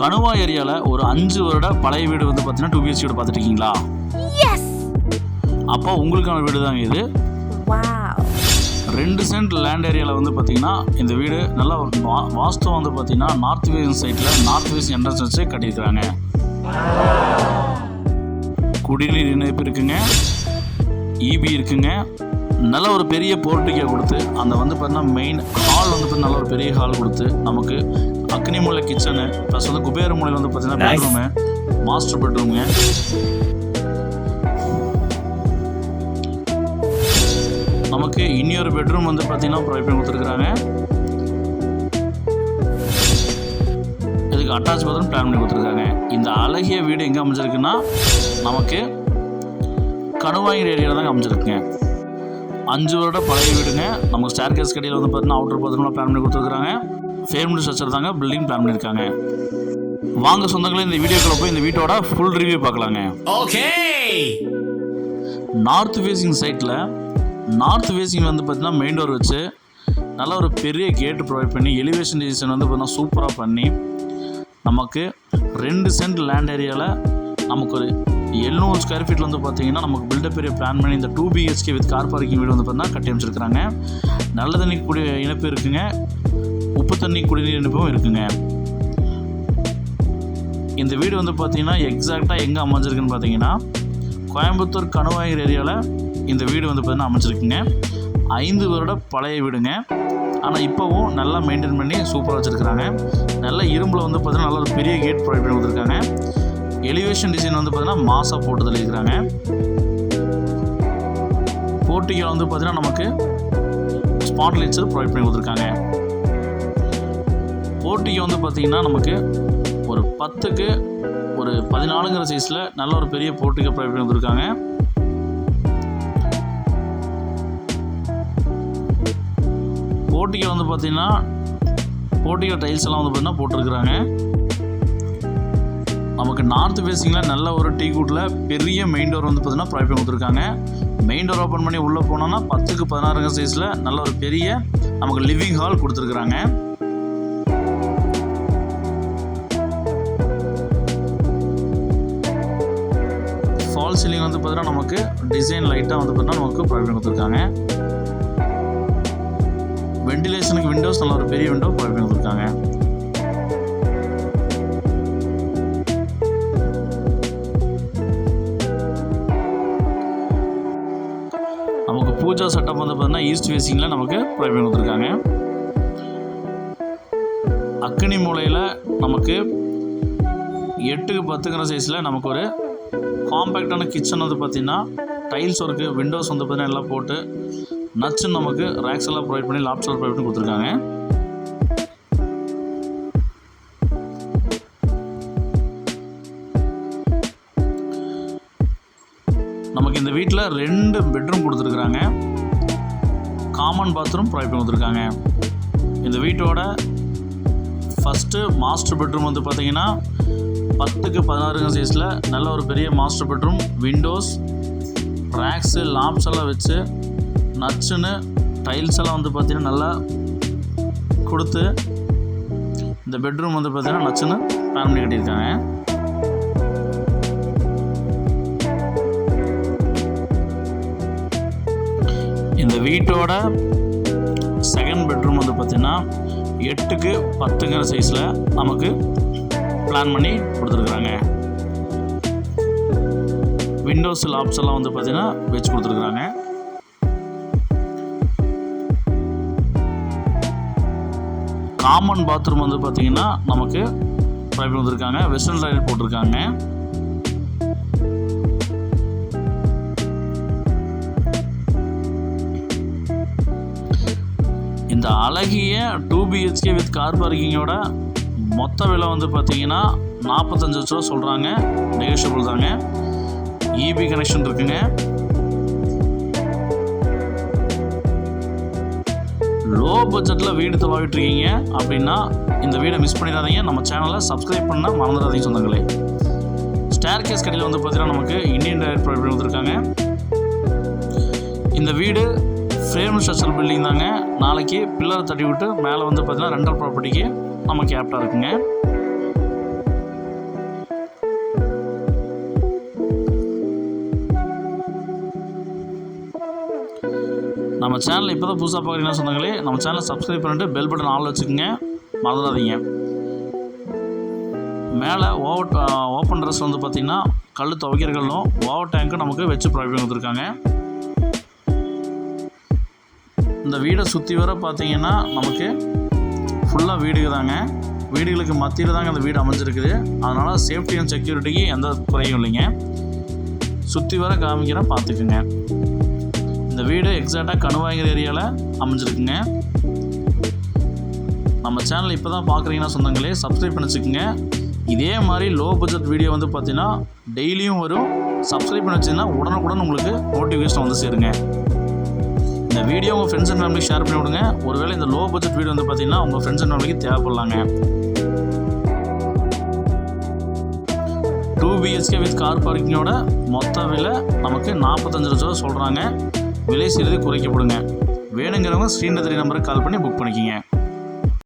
கணுவா ஏரியாவில் ஒரு அஞ்சு வருட பழைய வீடு வந்து பார்த்தீங்கன்னா டூ பிஹெச் வீடு எஸ் அப்போ உங்களுக்கான வீடு தாங்க இது. ரெண்டு சென்ட் லேண்ட் ஏரியாவில் வந்து பார்த்தீங்கன்னா இந்த வீடு நல்லா வா- வாஸ்து வந்து பார்த்தீங்கன்னா நார்த் வேஸ்ட் சைட்டில் நார்த் வேஸ்ட் என்ட்ரன்ஸ் வச்சு கட்டியிருக்கிறாங்க. குடிநீர் இணைப்பு இருக்குங்க. இபி இருக்குங்க. நல்ல ஒரு பெரிய போர்ட்டிகை கொடுத்து அந்த வந்து பார்த்தீங்கன்னா மெயின் ஹால் வந்து நல்ல ஒரு பெரிய ஹால் கொடுத்து நமக்கு அக்னி மூலை கிச்சனு ப்ளஸ் வந்து குபேர மூலையில் வந்து பார்த்தீங்கன்னா. பெட்ரூமு மாஸ்டர் பெட்ரூமுங்க நமக்கு இன்னொரு பெட்ரூம் வந்து பார்த்தீங்கன்னா ப்ரொவைட் பண்ணி கொடுத்துருக்குறாங்க. இதுக்கு அட்டாச் பாத்ரூம் பிளான் பண்ணி கொடுத்துருக்காங்க. இந்த அழகிய வீடு எங்கே அமைஞ்சிருக்குன்னா நமக்கு கணுவாயிர் ஏரியாவில் தாங்க அமைஞ்சிருக்குங்க. அஞ்சு வருட பழைய வீடுங்க. நமக்கு ஸ்டேர் கேஸ் கடையில் வந்து பார்த்தீங்கன்னா அவுட்டர் பாத்ரூம்லாம் பிளான் பண்ணி கொடுத்துருக்காங்க. ஃபேமிலி ஸ்ட்ரக்சர் தாங்க பில்டிங் பிளான் பண்ணியிருக்காங்க. வாங்க சொந்தங்களே இந்த வீடியோக்குள்ள போய் இந்த வீட்டோட ஃபுல் ரிவ்யூ பார்க்கலாங்க. Okay! நார்த் ஃபேஸிங் சைட்டில் நார்த் ஃபேஸிங் வந்து பார்த்தீங்கன்னா மெயின் டோர் வச்சு நல்ல ஒரு பெரிய கேட் ப்ரொவைட் பண்ணி எலிவேஷன் டிசைன் வந்து பார்த்தீங்கன்னா சூப்பராக பண்ணி நமக்கு ரெண்டு சென்ட் லேண்ட் ஏரியாவில் நமக்கு ஒரு எழுநூறு ஸ்கொயர் ஃபீட்டில் வந்து பார்த்தீங்கன்னா நமக்கு பில்டப் பெரிய பிளான் பண்ணி இந்த two BHK with car parking வீடு வந்து பார்த்தீங்கன்னா கட்டி அமைச்சிருக்கிறாங்க. நல்ல தண்ணி குடி இணைப்பு இருக்குங்க. உப்பு தண்ணி குடிநீர் இணைப்பும் இருக்குங்க. இந்த வீடு வந்து பார்த்தீங்கன்னா எக்ஸாக்டாக எங்கே அமைஞ்சிருக்குன்னு பார்த்தீங்கன்னா கோயம்புத்தூர் கணுவாயூர் ஏரியாவில் இந்த வீடு வந்து பார்த்தீங்கன்னா அமைச்சிருக்குங்க ஐந்து வருட பழைய வீடுங்க. ஆனால் இப்போவும் நல்லா மெயின்டைன் பண்ணி சூப்பராக வச்சுருக்குறாங்க. நல்ல இரும்பில் வந்து பார்த்தீங்கன்னா நல்ல ஒரு பெரிய கேட் ப்ரொவைட் பண்ணி கொடுத்துருக்காங்க. எலிவேஷன் டிசைன் வந்து பார்த்தீங்கன்னா மாசாக போட்டு தள்ளியிருக்கிறாங்க போர்ட்டிகை வந்து பார்த்தீங்கன்னா நமக்கு ஸ்பாட் லைட்ஸர் ப்ரொவைட் பண்ணி கொடுத்துருக்காங்க. போர்ட்டிகை வந்து பார்த்தீங்கன்னா நமக்கு ஒரு பத்துக்கு ஒரு பதினாலுங்கிற சைஸில் நல்ல ஒரு பெரிய போர்ட்டிகை ப்ரொவைட் பண்ணி கொடுத்துருக்காங்க. போர்ட்டிகை வந்து பார்த்தீங்கன்னா போர்ட்டிகை டைல்ஸ் எல்லாம் வந்து பார்த்தீங்கன்னா போட்டிருக்கிறாங்க. நமக்கு நார்த் ஃபேஸிங்கில் நல்ல ஒரு டீ கூட்டில் பெரிய மெயின் டோர் வந்து பார்த்தீங்கன்னா ப்ரொவைட் பண்ணி கொடுத்துருக்காங்க. மெயின் டோர் ஓப்பன் பண்ணி உள்ளே போனோம்னா பத்துக்கு பதினாறுங்க சைஸில் நல்ல ஒரு பெரிய நமக்கு லிவிங் ஹால் கொடுத்துருக்குறாங்க. ஃபால் சீலிங் வந்து பார்த்தீங்கன்னா நமக்கு டிசைன் லைட்டாக வந்து பார்த்தீங்கன்னா நமக்கு ப்ரொவைட் கொடுத்துருக்காங்க. வெண்டிலேஷனுக்கு விண்டோஸ் நல்ல ஒரு பெரிய விண்டோ ப்ரொவைட் கொடுத்துருக்காங்க. பூஜா சட்டம் வந்து பார்த்தீங்கன்னா ஈஸ்ட் ஃபேஸிங்கில் நமக்கு ப்ரொவைட் கொடுத்துருக்காங்க. அக்கினி மூலையில் நமக்கு எட்டுக்கு பத்துக்கிற சைஸில் நமக்கு ஒரு காம்பேக்டான கிச்சன் வந்து பார்த்திங்கன்னா டைல்ஸ் ஒர்க்கு விண்டோஸ் வந்து பார்த்தீங்கன்னா எல்லாம் போட்டு நச்சுன்னு நமக்கு ரேக்ஸ் எல்லாம் ப்ரொவைட் பண்ணி லாப்ஸ் எல்லாம் ப்ரொவைட் பண்ணி கொடுத்துருக்காங்க. நமக்கு இந்த வீட்டில் ரெண்டு பெட்ரூம் கொடுத்துருக்குறாங்க. காமன் பாத்ரூம் ப்ரொவைட் பண்ணி கொடுத்துருக்காங்க. இந்த வீட்டோட ஃபஸ்ட்டு மாஸ்டர் பெட்ரூம் வந்து பார்த்தீங்கன்னா பத்துக்கு பதினாறுங்க சைஸில் நல்ல ஒரு பெரிய master bedroom windows racks lamps எல்லாம் வச்சு நச்சுன்னு டைல்ஸ் எல்லாம் வந்து பார்த்திங்கன்னா நல்லா கொடுத்து இந்த பெட்ரூம் வந்து பார்த்திங்கன்னா நச்சுன்னு பிளான் பண்ணி கட்டியிருக்காங்க. இந்த வீட்டோட செகண்ட் பெட்ரூம் வந்து பார்த்தீங்கன்னா எட்டுக்கு பத்துங்கிற சைஸில் நமக்கு பிளான் பண்ணி கொடுத்துருக்குறாங்க. விண்டோஸ் லாப்ஸ் எல்லாம் வந்து பார்த்திங்கன்னா வச்சு கொடுத்துருக்குறாங்க. காமன் பாத்ரூம் வந்து பார்த்தீங்கன்னா நமக்கு ப்ரைவேட் வந்திருக்காங்க. வெஸ்டர்ன் டாய்லெட் போட்டிருக்காங்க. இந்த அழகிய டூ பிஹெச்கே வித் கார் பார்க்கிங்கோட மொத்த விலை வந்து பார்த்தீங்கன்னா நாற்பத்தஞ்சு லட்ச ரூபா சொல்கிறாங்க நெகோஷியபிள் தாங்க. இபி கனெக்ஷன் இருக்குங்க. லோ பட்ஜெட்டில் வீடு தவாவிட்டு இருக்கீங்க அப்படின்னா இந்த வீடை மிஸ் பண்ணிடாதீங்க. நம்ம சேனலை சப்ஸ்கிரைப் பண்ணால் மறந்துடாதீங்க சொந்தங்களே. ஸ்டேர் கேஸ் கடையில் வந்து பார்த்தீங்கன்னா நமக்கு இந்தியன் டயர் ப்ரொவைட் கொடுத்துருக்காங்க இந்த வீடு ஃப்ரேம் ஸ்ட்ரக்சர் பில்டிங் தாங்க. நாளைக்கு பில்லரை தட்டி விட்டு மேலே வந்து பார்த்தீங்கன்னா ரெண்டல் ப்ராப்பர்ட்டிக்கு நமக்கு கேப்டாக இருக்குங்க. நம்ம சேனலை இப்போ தான் புதுசாக பார்க்குறீங்கன்னா சொன்னாங்களே நம்ம சேனலை சப்ஸ்கிரைப் பண்ணிட்டு பெல் பட்டன் ஆள் வச்சுக்கோங்க. மறந்துடாதீங்க. மேலே ஓவர் ஓப்பன் ட்ரெஸ் வந்து பார்த்திங்கன்னா கல் துவைக்கிற கல்லும் ஓவர் டேங்க்கும் நமக்கு வச்சு ப்ராப்ளம் கொடுத்துருக்காங்க இந்த வீடை சுற்றி வர பார்த்தீங்கன்னா நமக்கு ஃபுல்லாக வீடுங்க தாங்க வீடுகளுக்கு மத்தியில் தாங்க இந்த வீடு அமைஞ்சிருக்குது. அதனால் சேஃப்டி அண்ட் செக்யூரிட்டிக்கு எந்த குறையும் இல்லைங்க. சுற்றி வர காமிக்கிறேன் பார்த்துக்குங்க இந்த வீடு எக்ஸாக்டாக கணுவாய்கிற ஏரியாவில் அமைஞ்சிருக்குங்க. நம்ம சேனல் இப்போ தான் பார்க்குறீங்கன்னா சொந்தங்களே சப்ஸ்கிரைப் பண்ணி வச்சுக்கோங்க இதே மாதிரி லோ பட்ஜெட் வீடியோ வந்து பார்த்தீங்கன்னா டெய்லியும் வரும். சப்ஸ்கிரைப் பண்ணி வச்சிங்கன்னா உடனுக்குடன் உங்களுக்கு நோட்டிஃபிகேஷன் வந்து சேருங்க. இந்த வீடியோ உங்கள் ஃப்ரெண்ட்ஸ் அண்ட் ஃபேமிலி ஷேர் பண்ணி விடுங்க. ஒருவேளை இந்த லோ பட்ஜெட் வீடியோ வந்து பார்த்தீங்கன்னா உங்கள் ஃப்ரெண்ட்ஸ் அண்ட் ஃபேமிலிக்கு தேவைப்படலாங்க. டூ பிஹெச்கே வித் கார் பார்க்கிங்கோட மொத்த விலை நமக்கு நாற்பத்தஞ்சு லட்ச ரூபா சொல்கிறாங்க விலை சிறிது குறைக்கப்படுங்க. வேணுங்கிறவங்க ஸ்ரீநதிரி நம்பருக்கு கால் பண்ணி புக் பண்ணிக்கிங்க.